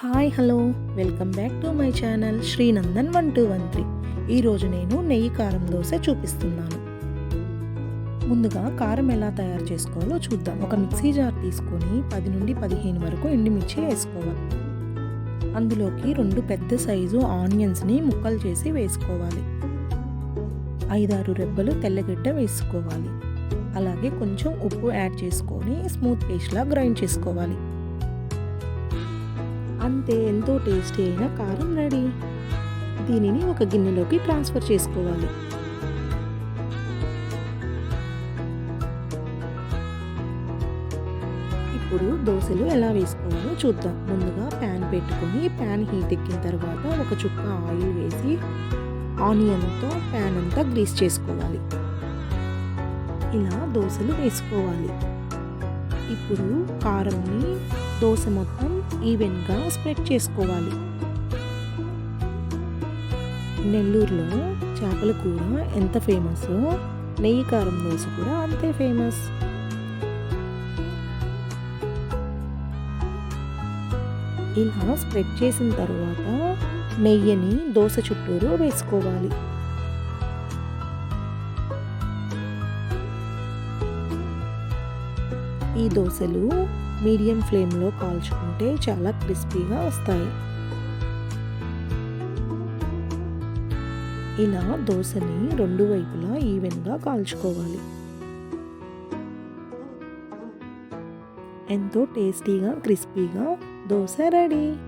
Hi hello. Welcome back to my channel Srinandan one two one three. ఈరోజు నేను నెయ్యి కారం దోశ చూపిస్తున్నాను. ముందుగా కారం ఎలా తయారు చేసుకోవాలో చూద్దాం. ఒక మిక్సీ జార్ తీసుకొని పది నుండి పదిహేను వరకు ఎండుమిర్చి వేసుకోవాలి. అందులోకి రెండు పెద్ద సైజు ఆనియన్స్ని ముక్కలు చేసి వేసుకోవాలి. ఐదారు రెబ్బలు తెల్లగడ్డ వేసుకోవాలి. అలాగే కొంచెం ఉప్పు యాడ్ చేసుకొని స్మూత్ పేస్ట్లా గ్రైండ్ చేసుకోవాలి. అంతే ఎంతో టేస్టీ అయిన కారం రెడీ. దీనిని ఒక గిన్నెలోకి ట్రాన్స్ఫర్ చేసుకోవాలి. ఇప్పుడు దోశలు ఎలా వేసుకోవాలో చూద్దాం. ముందుగా ప్యాన్ పెట్టుకొని ప్యాన్ హీట్ ఎక్కిన తర్వాత ఒక చుక్క ఆయిల్ వేసి ఆనియన్తో ప్యాన్ అంతా గ్రీస్ చేసుకోవాలి. ఇలా దోశలు వేసుకోవాలి. ఇప్పుడు కారంని దోశ మొత్తం ఈవెన్గా స్ప్రెడ్ చేసుకోవాలి. నెల్లూరులో చేపల కూర ఎంత ఫేమస్ నెయ్యి కారం దోశ కూడా అంతే ఫేమస్. ఇలా స్ప్రెడ్ చేసిన తర్వాత నెయ్యిని దోశ చుట్టూరు వేసుకోవాలి. ఈ దోశలు మీడియం ఫ్లేమ్లో కాల్చుకుంటే చాలా క్రిస్పీగా వస్తాయి. ఇలా దోశని రెండు వైపులా ఈవెన్గా కాల్చుకోవాలి. ఎంతో టేస్టీగా క్రిస్పీగా దోశ రెడీ.